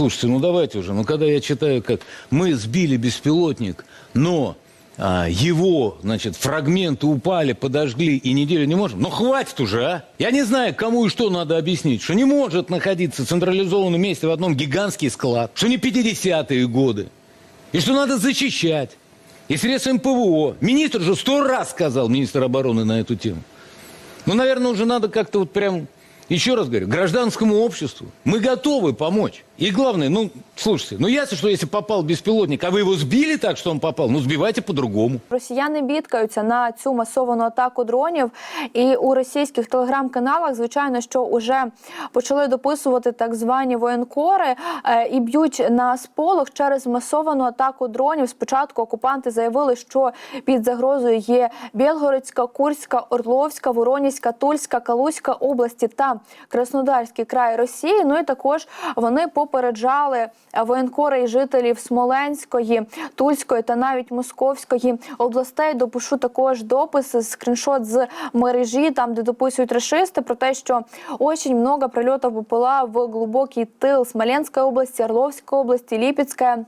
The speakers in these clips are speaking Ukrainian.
Слушайте, ну давайте уже. Ну когда я читаю, как мы сбили беспилотник, но а, его, значит, фрагменты упали, подожгли и неделю не можем. Ну хватит уже, а! Я не знаю, кому и что надо объяснить. Что не может находиться в централизованном месте в одном гигантский склад. Что не 50-е годы. И что надо защищать. И средствами ПВО. Министр же сто раз сказал, министр обороны, на эту тему. Ну, наверное, уже надо как-то вот прям, еще раз говорю, гражданскому обществу. Мы готовы помочь. И главное, ну, слушайте, ну ясно, что если попал беспилотник, а вы его сбили так, что он попал, ну сбивайте по-другому. Росіяни бідкаються на цю масовану атаку дронів, і у російських телеграм-каналах, звичайно, що вже почали дописувати так звані воєнкори е, і б'ють на сполох через масовану атаку дронів. Спочатку окупанти заявили, що під загрозою є Білгородська, Курська, Орловська, Воронізька, Тульська, Калузька області та Краснодарський край Росії. Ну і також вони попереджали воєнкори і жителів Смоленської, Тульської та навіть Московської областей. Допишу також допис, скріншот з мережі, там де дописують рашисти, про те, що очень много прильотів попала в глибокий тил Смоленської області, Орловської області, Ліпецька.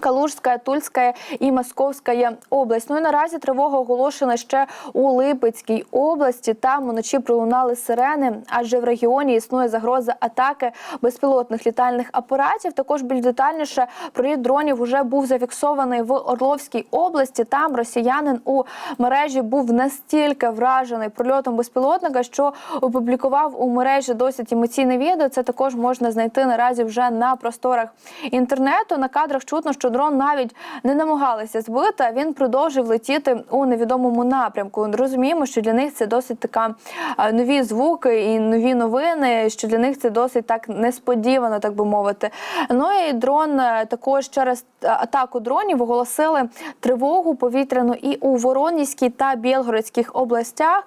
Калужська, Тульська і Московська область. Ну і наразі тривога оголошена ще у Липецькій області. Там вночі пролунали сирени, адже в регіоні існує загроза атаки безпілотних літальних апаратів. Також більш детальніше проліт дронів вже був зафіксований в Орловській області. Там росіянин у мережі був настільки вражений прольотом безпілотника, що опублікував у мережі досить емоційне відео. Це також можна знайти наразі вже на просторах інтернету. На кадрах чутно, що дрон навіть не намагалися збити. а Він продовжив летіти у невідомому напрямку. Розуміємо, що для них це досить така е, нові звуки і нові новини. Що для них це досить так несподівано, так би мовити. Ну і дрон е, також через е, атаку дронів оголосили тривогу повітряну і у Воронізькій та Білгородських областях.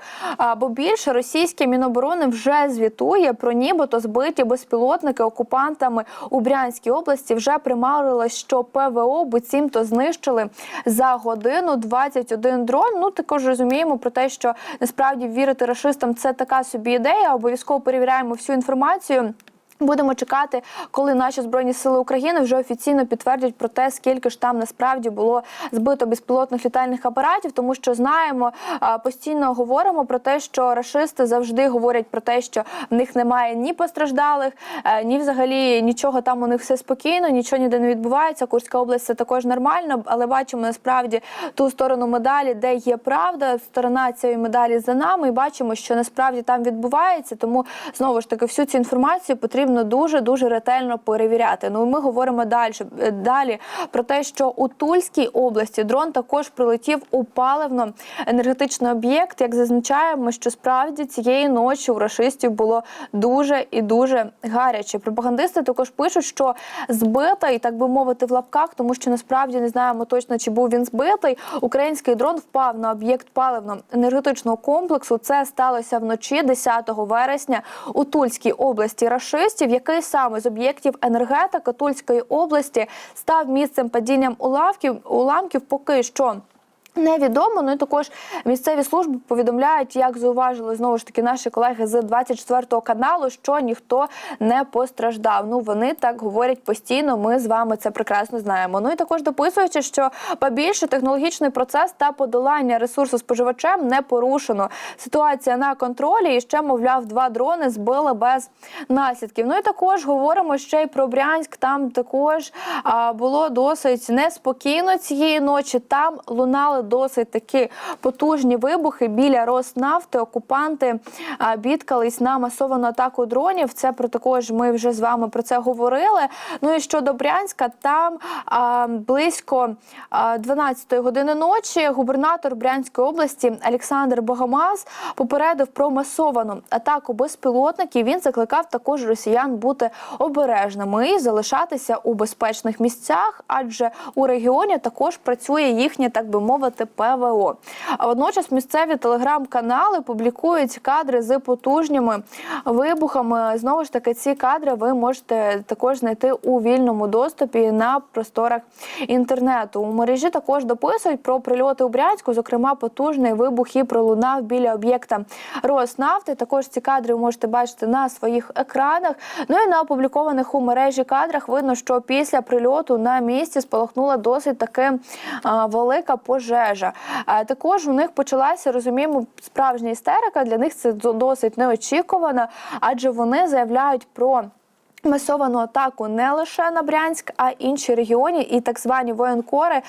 Бо більше російське міноборони вже звітує про нібито збиті безпілотники окупантами у Брянській області. Вже примарилось, що ПВО буцімто знищили за годину 21 дрон. Ну також розуміємо про те, що насправді вірити рашистам це така собі ідея. Обов'язково перевіряємо всю інформацію. Будемо чекати, коли наші збройні сили України вже офіційно підтвердять про те, скільки ж там насправді було збито безпілотних літальних апаратів, тому що знаємо, постійно говоримо про те, що рашисти завжди говорять про те, що в них немає ні постраждалих, е, ні взагалі нічого там у них все спокійно, нічого ніде не відбувається. Курська область це також нормально, але бачимо насправді ту сторону медалі, де є правда. Сторона цієї медалі за нами, і бачимо, що насправді там відбувається. Тому знову ж таки всю цю інформацію потрібно дуже дуже ретельно перевіряти. Ну ми говоримо далі далі про те, що у Тульській області дрон також прилетів у паливно-енергетичний об'єкт. Як зазначаємо, що справді цієї ночі у рашистів було дуже і дуже гаряче. Пропагандисти також пишуть, що збитий, так би мовити, в лапках, тому що насправді не знаємо точно, чи був він збитий. Український дрон впав на об'єкт паливно-енергетичного комплексу. Це сталося вночі 10 вересня у Тульській області рашистів. Який саме з об'єктів енергетики Тульської області став місцем падінням уламків, уламків поки що. Невідомо, ну і також місцеві служби повідомляють, як зауважили знову ж таки наші колеги з 24 каналу, що ніхто не постраждав. Ну вони так говорять постійно. Ми з вами це прекрасно знаємо. Ну і також дописуючи, що побільше технологічний процес та подолання ресурсу споживачем не порушено. Ситуація на контролі і ще, мовляв, два дрони збили без наслідків. Ну і також говоримо ще й про Брянськ. Там також а, було досить неспокійно цієї ночі. Там лунали досить такі потужні вибухи біля Роснафти. Окупанти бідкались на масовану атаку дронів. Це про також ми вже з вами про це говорили. Ну і щодо Брянська, там а, близько а, 12 години ночі губернатор Брянської області Олександр Богомаз попередив про масовану атаку безпілотників. Він закликав також росіян бути обережними і залишатися у безпечних місцях, адже у регіоні також працює їхнє, так би мовити, сплачувати ПВО. А водночас місцеві телеграм-канали публікують кадри з потужніми вибухами. Знову ж таки, ці кадри ви можете також знайти у вільному доступі на просторах інтернету. У мережі також дописують про прильоти у Брянську. Зокрема, потужний вибух і пролунав біля об'єкта Роснафти. Також ці кадри ви можете бачити на своїх екранах. Ну і на опублікованих у мережі кадрах видно, що після прильоту на місці спалахнула досить таки велика пожежа. А, також у них почалася, розуміємо, справжня істерика. Для них це досить неочікувано, адже вони заявляють про. Масовану атаку не лише на Брянськ, а інші регіони, і так звані воєнкори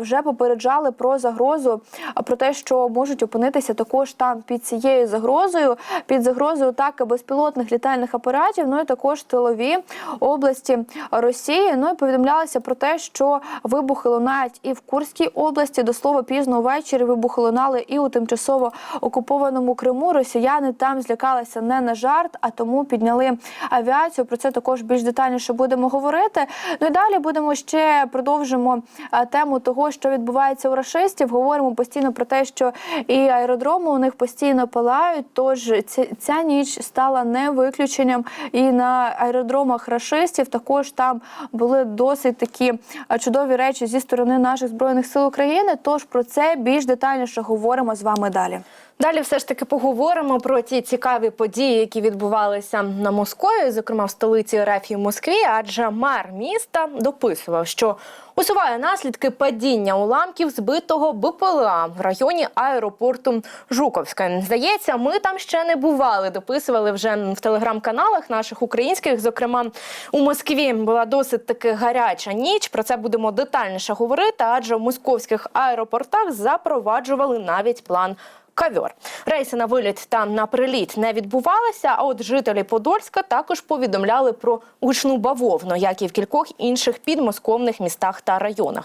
вже попереджали про загрозу, про те, що можуть опинитися також там під цією загрозою, під загрозою атаки безпілотних літальних апаратів. Ну і також тилові області Росії. Ну і повідомлялося про те, що вибухи лунають і в Курській області. До слова, пізно ввечері вибухи лунали і у тимчасово окупованому Криму. Росіяни там злякалися не на жарт, а тому підняли авіацію. Про це також більш детальніше будемо говорити. Ну і далі будемо ще продовжимо е, тему того, що відбувається у рашистів. Говоримо постійно про те, що і аеродроми у них постійно палають. Тож ця, ніч стала не виключенням. І на аеродромах рашистів також там були досить такі е, чудові речі зі сторони наших збройних сил України. Тож про це більш детальніше говоримо з вами далі. Далі все ж таки поговоримо про ті цікаві події, які відбувалися на Москві, зокрема в столиці РФ і Москві. Адже мер міста дописував, що усуває наслідки падіння уламків збитого БПЛА в районі аеропорту Жуковське. Здається, ми там ще не бували. Дописували вже в телеграм-каналах наших українських. Зокрема, у Москві була досить таки гаряча ніч. Про це будемо детальніше говорити, адже в московських аеропортах запроваджували навіть план. Кавьор. Рейси на виліт та на приліт не відбувалися. А от жителі Подольська також повідомляли про гучну бавовну, як і в кількох інших підмосковних містах та районах.